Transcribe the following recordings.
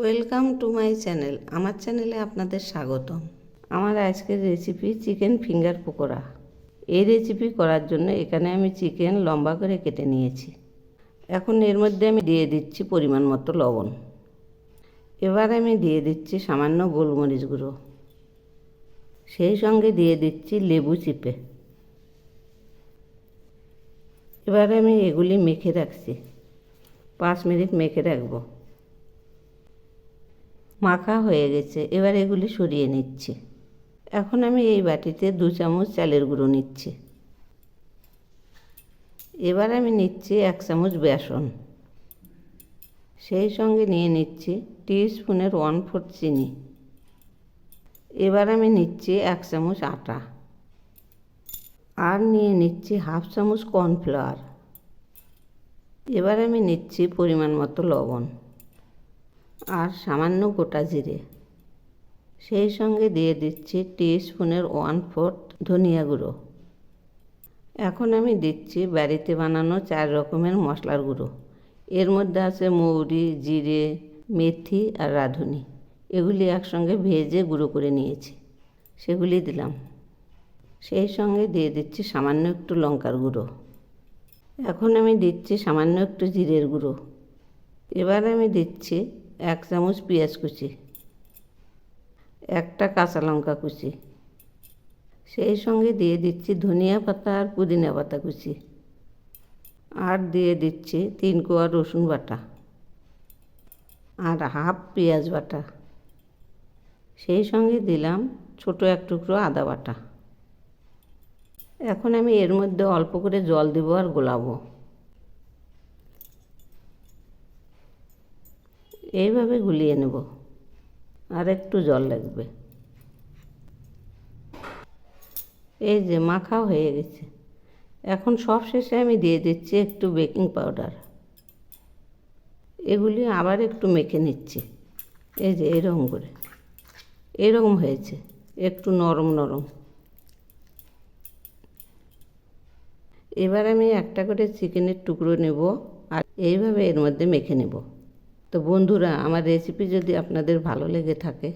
Welcome to my channel. আমার চ্যানেলে আপনাদের স্বাগতম। আমার আজকের রেসিপি চিকেন ফিঙ্গার পকোড়া। এই রেসিপি করার জন্য এখানে আমি চিকেন লম্বা করে কেটে নিয়েছি। এখন এর মধ্যে আমি দিয়ে দিচ্ছি পরিমাণ মতো লবণ। এবার আমি দিয়ে দিচ্ছি সামান্য গোলমরিচ গুঁড়ো। সেই সঙ্গে দিয়ে দিচ্ছি লেবু চিপে। এবার আমি এগুলি মেখে রাখছি। পাঁচ মিনিট মেখে রাখব। মাখা হয়ে গেছে, এবার এগুলি সরিয়ে নিচ্ছি। এখন আমি এই বাটিতে দু চামচ চালের গুঁড়ো নিচ্ছি। এবার আমি নিচ্ছি এক চামচ বেসন। সেই সঙ্গে নিয়ে নিচ্ছি টি স্পুনের ওয়ান ফোর্থ চিনি। এবার আমি নিচ্ছি এক চামচ আটা। আর নিয়ে নিচ্ছি হাফ চামচ কর্নফ্লাওয়ার। এবার আমি নিচ্ছি পরিমাণ মতো লবণ। আর সামান্য গোটা জিরে। সেই সঙ্গে দিয়ে দিচ্ছি টি স্পুনের ওয়ান ফোর্থ ধনিয়া গুঁড়ো। এখন আমি দিচ্ছি বাড়িতে বানানো চার রকমের মশলার গুঁড়ো। এর মধ্যে আছে মৌরি, জিরে, মেথি আর রাঁধুনি। এগুলি একসঙ্গে ভেজে গুঁড়ো করে নিয়েছি। সেগুলি দিলাম। সেই সঙ্গে দিয়ে দিচ্ছি সামান্য একটু লঙ্কার গুঁড়ো। এখন আমি দিচ্ছি সামান্য একটু জিরের গুঁড়ো। এবার আমি দিচ্ছি এক চামচ পেঁয়াজ কুচি, একটা কাঁচা লঙ্কা কুচি, সেই সঙ্গে দিয়ে দিচ্ছি ধনিয়া পাতা আর পুদিনা পাতা কুচি, আর দিয়ে দিচ্ছি তিন কোয়া রসুন বাটা আর হাফ পেঁয়াজ বাটা। সেই সঙ্গে দিলাম ছোটো এক টুকরো আদা বাটা। এখন আমি এর মধ্যে অল্প করে জল দেবো আর গোলাবো। এইভাবে গুলিয়ে নেব। আর একটু জল লাগবে। এই যে মাখা হয়ে গেছে। এখন সব শেষে আমি দিয়ে দিচ্ছি একটু বেকিং পাউডার। এগুলি আবার একটু মেখে নিচ্ছি। এই যে এরকম করে। এরকম হয়েছে। একটু নরম নরম। এবার আমি একটা করে চিকেনের টুকরো নেব আর এইভাবে এর মধ্যে মেখে নেব। তো বন্ধুরা, আমার রেসিপি যদি আপনাদের ভালো লেগে থাকে,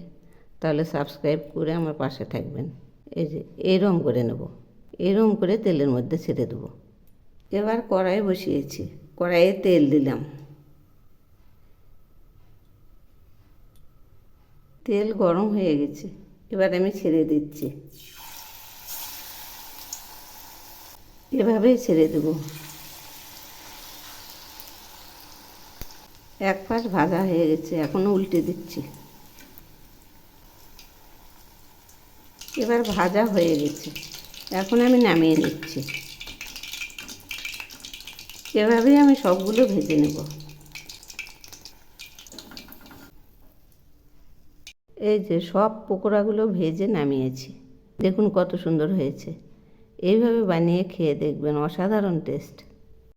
তাহলে সাবস্ক্রাইব করে আমার পাশে থাকবেন। এই যে, এরম করে নেব। এরম করে তেলের মধ্যে ছেড়ে দেবো। এবার কড়াই বসিয়েছি। কড়াইয়ে তেল দিলাম। তেল গরম হয়ে গেছে। এবার আমি ছেড়ে দিচ্ছি। এভাবেই ছেড়ে দেবো। এক পাশ ভাজা হয়ে গেছে এখনও উল্টে দিচ্ছি। এবার ভাজা হয়ে গেছে, এখন আমি নামিয়ে নিচ্ছি। এভাবেই আমি সবগুলো ভেজে নেব। এই যে সব পকোড়াগুলো ভেজে নামিয়েছি, দেখুন কত সুন্দর হয়েছে। এইভাবে বানিয়ে খেয়ে দেখবেন, অসাধারণ টেস্ট।